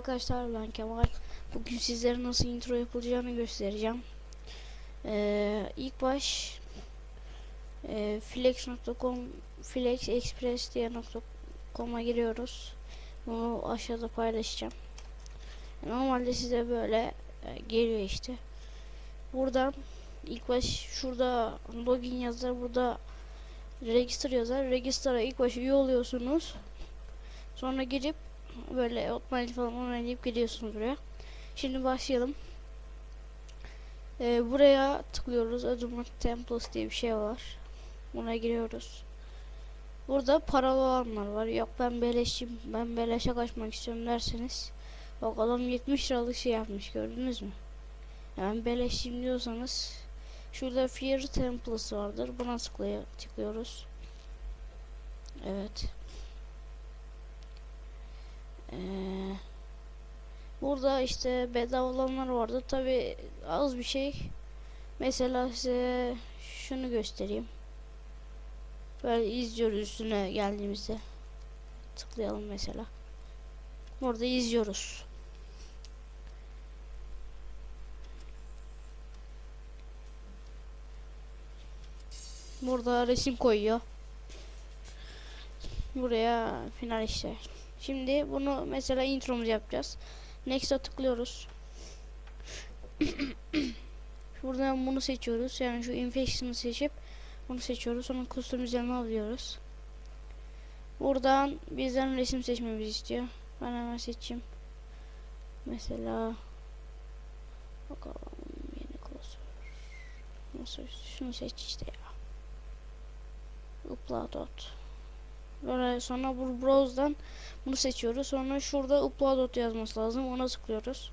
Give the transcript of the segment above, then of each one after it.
Arkadaşlar ben Kemal. Bugün sizlere nasıl intro yapılacağını göstereceğim. Ee, ilk baş e, flex.com flexexpress diye .com'a giriyoruz. Bunu aşağıda paylaşacağım. Normalde size böyle e, geliyor işte. Buradan ilk baş şurada login yazar, burada register yazar. Register'a ilk baş üye oluyorsunuz. Sonra girip böyle otomatik falan oynayıp geliyorsunuz buraya. Şimdi başlayalım. Ee, buraya tıklıyoruz. Adobe Templates diye bir şey var. Buna giriyoruz. Burada paralı olanlar var. Yok ben beleşçiyim. Ben beleşe kaçmak istiyorum derseniz. Bak adam 70 liralık şey yapmış gördünüz mü? Yani beleşçiyim diyorsanız şurada Fear Templates vardır. Buna tıklıyoruz. Evet. Ee, burada işte bedava olanlar vardı. Tabi az bir şey. Mesela size şunu göstereyim. Böyle izliyoruz üstüne geldiğimizde. Tıklayalım mesela. Burada izliyoruz. Burada resim koyuyor. Buraya final işte. Şimdi bunu mesela intromuzu yapacağız. Next'a tıklıyoruz. Buradan bunu seçiyoruz. Yani şu infection'ı seçip bunu seçiyoruz. Sonra customize'ını alıyoruz. Buradan bizden resim seçmemizi istiyor. Ben hemen seçeyim. Mesela bakalım yeni klasör. Nasıl şunu seç işte ya. Upload dot. Böyle sonra bu browse'dan bunu seçiyoruz. Sonra şurada upload yazması lazım. Ona tıklıyoruz.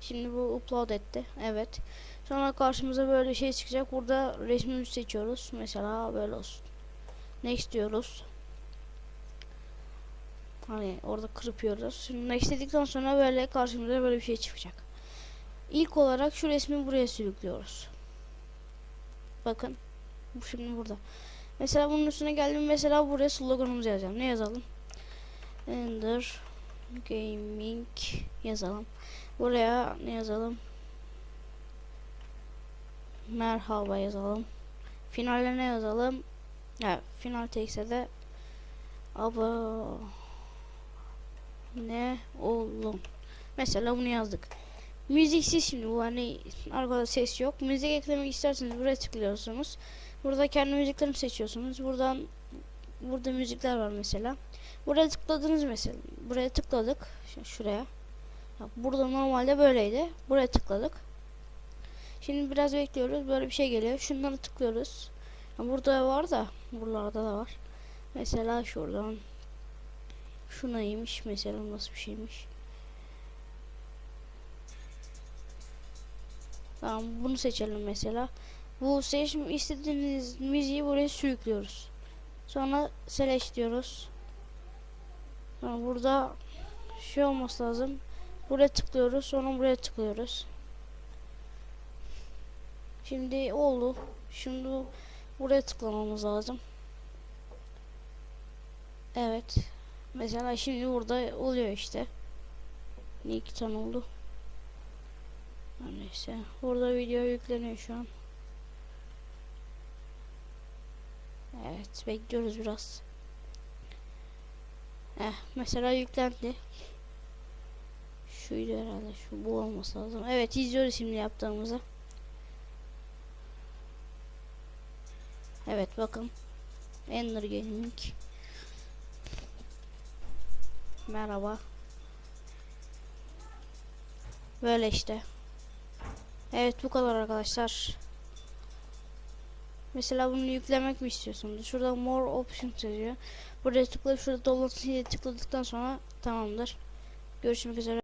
Şimdi bu upload etti. Evet. Sonra karşımıza böyle şey çıkacak. Burada resmimizi seçiyoruz. Mesela böyle olsun. Next diyoruz. Hani orada kırpıyoruz. Şimdi next dedikten sonra böyle karşımıza böyle bir şey çıkacak. İlk olarak şu resmi buraya sürüklüyoruz. Bakın. Bu şimdi burada. Mesela bunun üstüne geldim. Mesela buraya sloganımızı yazacağım. Ne yazalım? Ender Gaming yazalım. Buraya ne yazalım? Merhaba yazalım. Finale ne yazalım? Ya final tekse de aba ne oğlum. Mesela bunu yazdık. Müziksiz şimdi bu hani arkada ses yok. Müzik eklemek isterseniz buraya tıklıyorsunuz. Burada kendi müziklerimi seçiyorsunuz. Buradan burada müzikler var mesela. Buraya tıkladınız mesela. Buraya tıkladık. Şuraya. Ya burada normalde böyleydi. Buraya tıkladık. Şimdi biraz bekliyoruz. Böyle bir şey geliyor. Şunları tıklıyoruz. Burada var da buralarda da var. Mesela şuradan şu neymiş mesela nasıl bir şeymiş. Tamam bunu seçelim mesela. Bu seçim istediğiniz müziği buraya sürüklüyoruz. Sonra select diyoruz. Sonra burada şey olması lazım. Buraya tıklıyoruz. Sonra buraya tıklıyoruz. Şimdi oldu. Şimdi buraya tıklamamız lazım. Evet. Mesela şimdi burada oluyor işte. Ne iki tane oldu. Neyse. Burada video yükleniyor şu an. Evet. Bekliyoruz biraz. Eh, mesela yüklendi. Şuydu herhalde. Şu bu olması lazım. Evet izliyoruz şimdi yaptığımızı. Evet bakın. Ender Gaming. Merhaba. Böyle işte. Evet bu kadar arkadaşlar. Mesela bunu yüklemek mi istiyorsunuz? Şurada more options yazıyor. Buraya tıklayıp şurada download tıkladıktan sonra tamamdır. Görüşmek üzere.